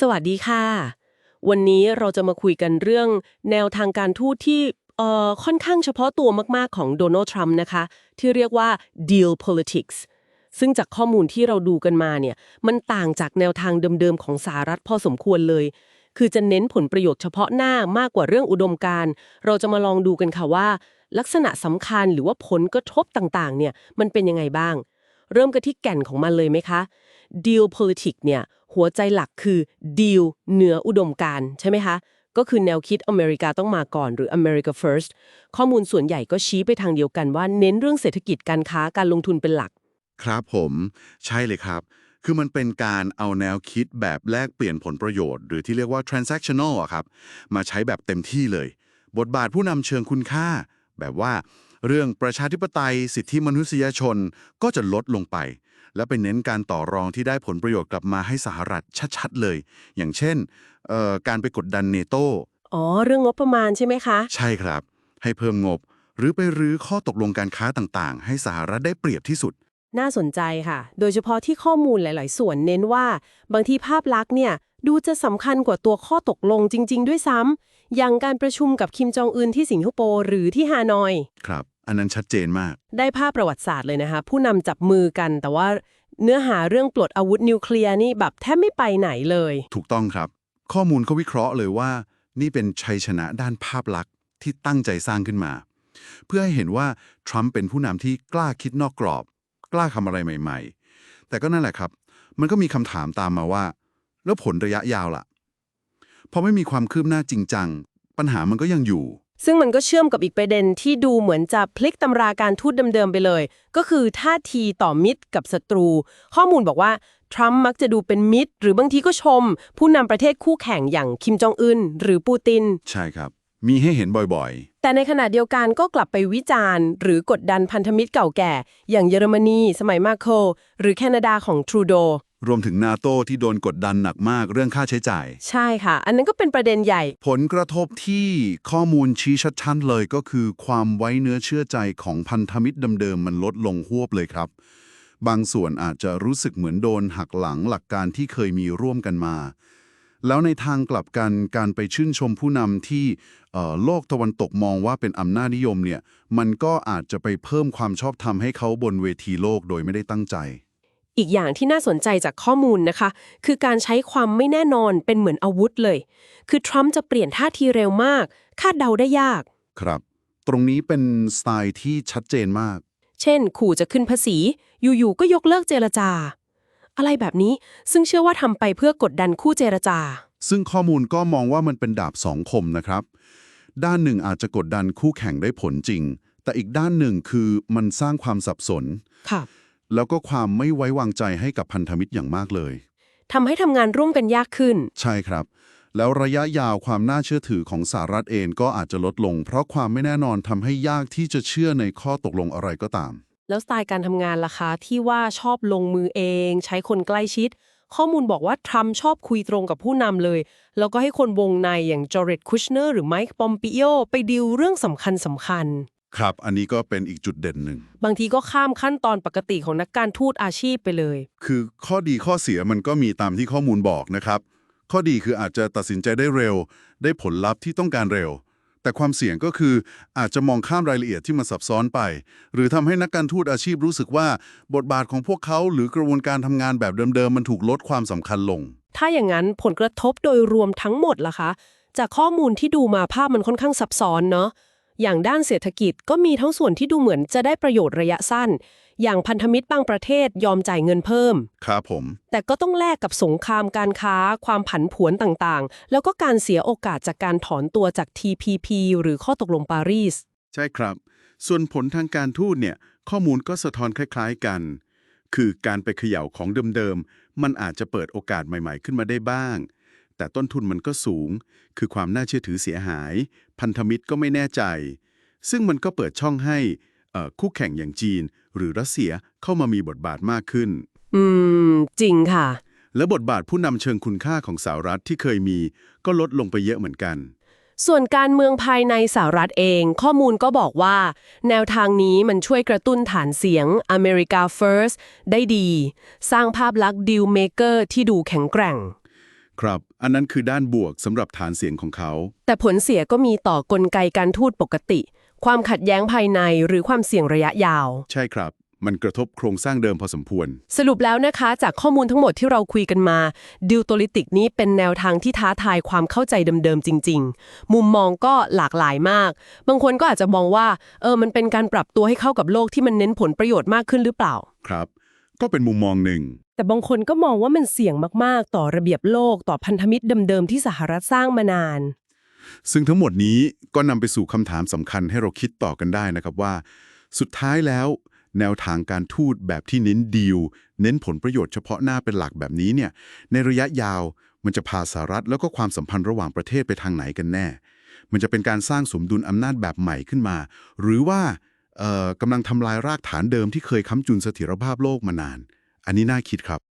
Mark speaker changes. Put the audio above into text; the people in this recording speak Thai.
Speaker 1: สวัสดีค่ะ วันนี้เราจะมาคุยกันเรื่องแนวทางการทูตที่เอ่อค่อนข้างเฉพาะตัวมาก ๆ ของโดนัลด์ทรัมป์นะคะ ที่เรียกว่า deal politics ซึ่งจากข้อมูลที่เราดูกันมาเนี่ยมันต่างจากแนวทางเดิม ๆ ของสหรัฐพอสมควรเลย คือจะเน้นผลประโยชน์เฉพาะหน้ามากกว่าเรื่องอุดมการเราจะมาลองดูกันค่ะว่า ลักษณะสำคัญหรือว่าผลกระทบต่างๆเนี่ยมันเป็นยังไงบ้าง เริ่มกันที่แก่นของมันเลยไหมคะ deal politics เนี่ย หัวใจหลักคือ deal เหนืออุดมการใช่ไหมคะ ก็คือแนวคิดอเมริกาต้องมาก่อนหรือ America First ข้อมูลส่วนใหญ่ก็ชี้ไปทางเดียวกันว่าเน้นเรื่องเศรษฐกิจการค้าการลงทุนเป็นหลัก
Speaker 2: ครับผมใช่เลยครับ คือมันเป็นการเอาแนวคิดแบบแลกเปลี่ยนผลประโยชน์ หรือที่เรียกว่า transactional อะครับ มาใช้แบบเต็มที่เลย บทบาทผู้นำเชิงคุณค่า แบบว่าเรื่องประชาธิปไตย สิทธิมนุษยชนก็จะลดลงไป และไปเน้นการต่อรองที่ได้ผลประโยชน์กลับมาให้สหรัฐชัดๆเลย อย่างเช่นเอ่อการไปกดดันเนโต
Speaker 1: อ๋อ เรื่องงบประมาณใช่ไหมคะ
Speaker 2: ใช่ครับ ให้เพิ่มงบ หรือไปรื้อข้อตกลงการค้าต่างๆ ให้สหรัฐได้เปรียบที่สุด
Speaker 1: น่าสนใจค่ะ โดยเฉพาะที่ข้อมูลหลาย ๆ ส่วนเน้นว่า บางทีภาพลักษณ์เนี่ยดูจะสำคัญกว่าตัวข้อตกลงจริง ๆ ด้วยซ้ำอย่างการประชุมกับคิมจองอึนที่สิงคโปร์หรือที่ฮานอย
Speaker 2: ครับ อันนั้นชัดเจนมาก
Speaker 1: ได้ภาพประวัติศาสตร์เลยนะคะ ผู้นำจับมือกัน แต่ว่าเนื้อหาเรื่องปลดอาวุธนิวเคลียร์นี่แบบแทบไม่ไปไหนเลย
Speaker 2: ถูกต้องครับ ข้อมูลเขาวิเคราะห์เลยว่า นี่เป็นชัยชนะด้านภาพลักษณ์ที่ตั้งใจสร้างขึ้นมา เพื่อให้เห็นว่าทรัมป์เป็นผู้นำที่กล้าคิดนอกกรอบ กล้าทำอะไรใหม่ ๆ แต่ก็นั่นแหละครับ มันก็มีคำถามตามมาว่า แล้วผลระยะยาวล่ะพอไม่มีความคืบหน้าจริงจังปัญหามันก็ยังอยู่
Speaker 1: ซึ่งมันก็เชื่อมกับอีกประเด็นที่ดูเหมือนจะพลิกตำราการทูตเดิมๆไปเลย ก็คือท่าทีต่อมิตรกับศัตรู ข้อมูลบอกว่า ทรัมป์มักจะดูเป็นมิตร หรือบางทีก็ชม ผู้นำประเทศคู่แข่งอย่างคิมจองอึนหรือปูติน
Speaker 2: ใช่ครับ มีให้เห็นบ่อย
Speaker 1: แต่ในขณะเดียวกันก็กลับไปวิจารณ์ หรือกดดันพันธมิตรเก่าแก่ อย่างเยอรมนี สมัยมาโคร หรือแคนาดาของทรูโด
Speaker 2: ๆ รวมถึงนาโตที่โดนกดดันหนักมากเรื่องค่าใช้จ่าย
Speaker 1: ใช่ค่ะ อันนั้นก็เป็นประเด็นใหญ่
Speaker 2: ผลกระทบที่ข้อมูลชี้ชัดๆเลยก็คือ ความไว้เนื้อเชื่อใจของพันธมิตรเดิมๆมันลดลงหวบเลยครับ บางส่วนอาจจะรู้สึกเหมือนโดนหักหลังหลักการที่เคยมีร่วมกันมา แล้วในทางกลับกันการไปชื่นชมผู้นำที่เอ่อโลกตะวันตกมองว่าเป็นอำนาจนิยมเนี่ยมันก็อาจจะไปเพิ่มความชอบธรรมให้เขาบนเวทีโลกโดยไม่ได้ตั้งใจ
Speaker 1: อีกอย่างที่น่าสนใจจากข้อมูลนะคะ คือการใช้ความไม่แน่นอนเป็นเหมือนอาวุธเลย คือทรัมป์จะเปลี่ยนท่าทีเร็วมาก คาดเดาได้ยาก
Speaker 2: ครับ ตรงนี้เป็นสไตล์ที่ชัดเจนมาก
Speaker 1: เช่น ขู่จะขึ้นภาษี อยู่ๆก็ยกเลิกเจรจา อะไรแบบนี้ซึ่งเชื่อว่าทำไปเพื่อกดดันคู่เจรจา
Speaker 2: ซึ่งข้อมูลก็มองว่ามันเป็นดาบสองคมนะครับ ด้านหนึ่งอาจจะกดดันคู่แข่งได้ผลจริง แต่อีกด้านหนึ่งคือมันสร้างความสับสน
Speaker 1: ค่ะ
Speaker 2: แล้วก็ความไม่ไว้วางใจให้กับพันธมิตรอย่างมากเลย
Speaker 1: ทำให้ทำงานร่วมกันยากขึ้น
Speaker 2: ใช่ครับ แล้วระยะยาวความน่าเชื่อถือของสหรัฐเองก็อาจจะลดลง เพราะความไม่แน่นอนทำให้ยากที่จะเชื่อในข้อตกลงอะไรก็ตาม
Speaker 1: แล้วสไตล์การทำงานล่ะคะที่ว่าชอบลงมือเอง ใช้คนใกล้ชิด ข้อมูลบอกว่าทรัมป์ชอบคุยตรงกับผู้นำเลย แล้วก็ให้คนวงในอย่างจอร์เรตคุชเนอร์หรือไมค์ปอมปิโอไปดิวเรื่องสำคัญสำคัญ
Speaker 2: ครับ อันนี้ก็เป็นอีกจุดเด่นหนึ่ง
Speaker 1: บางทีก็ข้ามขั้นตอนปกติของนักการทูตอาชีพไปเลย
Speaker 2: คือข้อดีข้อเสียมันก็มีตามที่ข้อมูลบอกนะครับ ข้อดีคืออาจจะตัดสินใจได้เร็ว ได้ผลลัพธ์ที่ต้องการเร็ว แต่ความเสี่ยงก็คืออาจจะมองข้ามรายละเอียดที่มันซับซ้อนไป หรือทำให้นักการทูตอาชีพรู้สึกว่า บทบาทของพวกเขาหรือกระบวนการทำงานแบบเดิมๆมันถูกลดความสำคัญลง
Speaker 1: ถ้าอย่างนั้นผลกระทบโดยรวมทั้งหมดล่ะคะ จากข้อมูลที่ดูมาภาพมันค่อนข้างซับซ้อนเนาะ อย่างด้านเศรษฐกิจก็มีทั้งส่วนที่ดูเหมือนจะได้ประโยชน์ระยะสั้น อย่างพันธมิตรบางประเทศยอมจ่ายเงินเพิ่ม
Speaker 2: ครับผม
Speaker 1: แต่ก็ต้องแลกกับสงครามการค้า ความผันผวนต่างๆ แล้วก็การเสียโอกาสจากการถอนตัวจาก TPP หรือข้อตกลงปารีส
Speaker 2: ใช่ครับ ส่วนผลทางการทูตเนี่ย ข้อมูลก็สะท้อนคล้าย ๆกัน คือการไปเขย่าของเดิมๆ มันอาจจะเปิดโอกาสใหม่ ๆ ขึ้นมาได้บ้าง แต่ต้นทุนมันก็สูง คือความน่าเชื่อถือเสียหาย พันธมิตรก็ไม่แน่ใจ ซึ่งมันก็เปิดช่องให้เอ่อคู่แข่งอย่างจีน หรือรัสเซียเข้ามามีบทบาทมากขึ้น
Speaker 1: อืม จริงค่ะ
Speaker 2: และบทบาทผู้นำเชิงคุณค่าของสหรัฐที่เคยมีก็ลดลงไปเยอะเหมือนกัน
Speaker 1: ส่วนการเมืองภายในสหรัฐเอง ข้อมูลก็บอกว่า แนวทางนี้มันช่วยกระตุ้นฐานเสียง America First ได้ดี สร้างภาพลักษณ์ deal maker ที่ดูแข็งแกร่ง
Speaker 2: ครับ อันนั้นคือด้านบวกสำหรับฐานเสียงของเขา
Speaker 1: แต่ผลเสียก็มีต่อกลไกการทูตปกติ ความขัดแย้งภายในหรือความเสี่ยงระยะยาว
Speaker 2: ใช่ครับ มันกระทบโครงสร้างเดิมพอสมควร
Speaker 1: สรุปแล้วนะคะ จากข้อมูลทั้งหมดที่เราคุยกันมาดิวโตลิติกนี้เป็นแนวทางที่ท้าทายความเข้าใจเดิมๆจริง ๆ มุมมองก็หลากหลายมาก บางคนก็อาจจะมองว่าเออมันเป็นการปรับตัวให้เข้ากับโลกที่มันเน้นผลประโยชน์มากขึ้นหรือเปล่า
Speaker 2: ครับ ก็เป็นมุมมองหนึ่ง
Speaker 1: แต่บางคนก็มองว่ามันเสี่ยงมากๆ ต่อระเบียบโลกต่อพันธมิตรเดิมๆที่สหรัฐสร้างมานาน
Speaker 2: ซึ่งทั้งหมดนี้ก็นำไปสู่คำถามสำคัญให้เราคิดต่อกันได้นะครับว่า สุดท้ายแล้ว แนวทางการทูตแบบที่เน้นดีล เน้นผลประโยชน์เฉพาะหน้าเป็นหลักแบบนี้เนี่ยในระยะยาวมันจะพาสหรัฐแล้วก็ความสัมพันธ์ระหว่างประเทศไปทางไหนกันแน่ มันจะเป็นการสร้างสมดุลอำนาจแบบใหม่ขึ้นมา หรือว่ากำลังทำลายรากฐานเดิมที่เคยค้ำจุนเสถียรภาพโลกมานาน อันนี้น่าคิดครับ